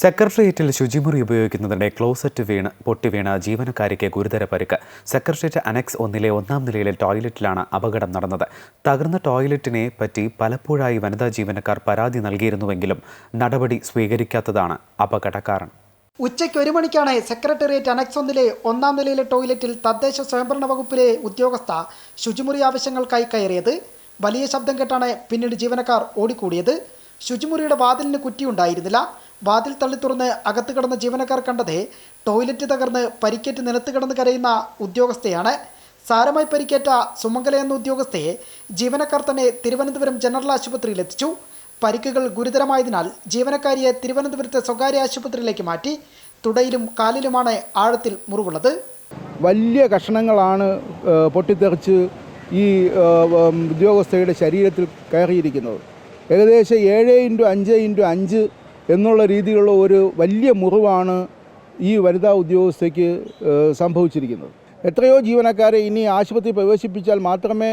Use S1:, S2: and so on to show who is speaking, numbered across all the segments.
S1: സെക്രട്ടേറിയറ്റിൽ ശുചിമുറി ഉപയോഗിക്കുന്നതിനിടെ ക്ലോസറ്റ് വീണ് പൊട്ടിവീണ ജീവനക്കാരിക്ക് ഗുരുതര പരിക്ക്. സെക്രട്ടേറിയറ്റ് അനക്സ് ഒന്നിലെ ഒന്നാം നിലയിലെ ടോയ്ലറ്റിലാണ് അപകടം നടന്നത്. തകർന്ന ടോയ്ലറ്റിനെ പറ്റി പലപ്പോഴായി വനിതാ ജീവനക്കാർ പരാതി നൽകിയിരുന്നുവെങ്കിലും നടപടി സ്വീകരിക്കാത്തതാണ് അപകട കാരണം
S2: ഉച്ചയ്ക്ക് ഒരു മണിക്കാണ് സെക്രട്ടേറിയറ്റ് അനക്സ് ഒന്നിലെ ഒന്നാം നിലയിലെ ടോയ്ലറ്റിൽ തദ്ദേശ സ്വയംഭരണ വകുപ്പിലെ ഉദ്യോഗസ്ഥ ശുചിമുറി ആവശ്യങ്ങൾക്കായി കയറിയത്. വലിയ ശബ്ദം കേട്ടാണ് പിന്നീട് ജീവനക്കാർ ഓടിക്കൂടിയത്. ശുചിമുറിയുടെ വാതിലിന് കുറ്റിയുണ്ടായിരുന്നില്ല. വാതിൽ തള്ളി തുറന്ന് അകത്ത് കിടന്ന ജീവനക്കാർ കണ്ടത് ടോയ്ലറ്റ് തകർന്ന് പരിക്കേറ്റ് നിലത്ത് കിടന്ന് കരയുന്ന ഉദ്യോഗസ്ഥയാണ്. സാരമായി പരിക്കേറ്റ സുമംഗല എന്ന ഉദ്യോഗസ്ഥയെ ജീവനക്കാർ തന്നെ തിരുവനന്തപുരം ജനറൽ ആശുപത്രിയിൽ എത്തിച്ചു. പരിക്കുകൾ ഗുരുതരമായതിനാൽ ജീവനക്കാരിയെ തിരുവനന്തപുരത്തെ സ്വകാര്യ ആശുപത്രിയിലേക്ക് മാറ്റി തുടയിലും കാലിലുമാണ് ആഴത്തിൽ മുറിവുള്ളത്.
S3: വലിയ കഷണങ്ങളാണ് പൊട്ടിത്തെറിച്ച് ഈ ഉദ്യോഗസ്ഥയുടെ ശരീരത്തിൽ കയറിയിരിക്കുന്നത്. ഏകദേശം ഏഴ് ഇന്റു അഞ്ച് ഇന്റു അഞ്ച് എന്നുള്ള രീതിയിലുള്ള ഒരു വലിയ മുറിവാണ് ഈ വനിതാ ഉദ്യോഗസ്ഥയ്ക്ക് സംഭവിച്ചിരിക്കുന്നത്. എത്രയോ ജീവനക്കാരെ ഇനി ആശുപത്രി പ്രവേശിപ്പിച്ചാൽ മാത്രമേ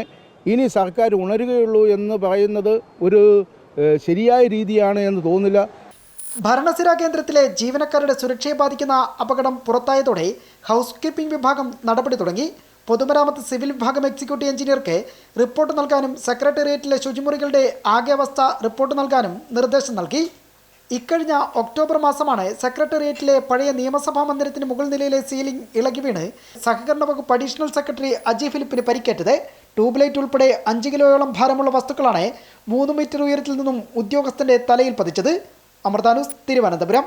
S3: ഇനി സർക്കാർ ഉണരുകയുള്ളൂ എന്ന് പറയുന്നത് ഒരു ശരിയായ രീതിയാണ് എന്ന് തോന്നുന്നില്ല.
S2: ഭരണസിരാ കേന്ദ്രത്തിലെ ജീവനക്കാരുടെ സുരക്ഷയെ ബാധിക്കുന്ന അപകടം പുറത്തായതോടെ ഹൗസ് കീപ്പിംഗ് വിഭാഗം നടപടി തുടങ്ങി. പൊതുമരാമത്ത് സിവിൽ വിഭാഗം എക്സിക്യൂട്ടീവ് എഞ്ചിനീയർക്ക് റിപ്പോർട്ട് നൽകാനും സെക്രട്ടേറിയറ്റിലെ ശുചിമുറികളുടെ ആകെ അവസ്ഥ റിപ്പോർട്ട് നൽകാനും നിർദ്ദേശം നൽകി. ഇക്കഴിഞ്ഞ ഒക്ടോബർ മാസമാണ് സെക്രട്ടേറിയറ്റിലെ പഴയ നിയമസഭാ മന്ദിരത്തിന് മുകൾ നിലയിലെ സീലിംഗ് ഇളകി വീണ് സഹകരണ വകുപ്പ് അഡീഷണൽ സെക്രട്ടറി അജി ഫിലിപ്പിന് പരിക്കേറ്റത്. ട്യൂബ്ലൈറ്റ് ഉൾപ്പെടെ അഞ്ച് കിലോയോളം ഭാരമുള്ള വസ്തുക്കളാണ് മൂന്ന് മീറ്റർ ഉയരത്തിൽ നിന്നും ഉദ്യോഗസ്ഥന്റെ തലയിൽ പതിച്ചത്. അമൃതാനുസ് തിരുവനന്തപുരം.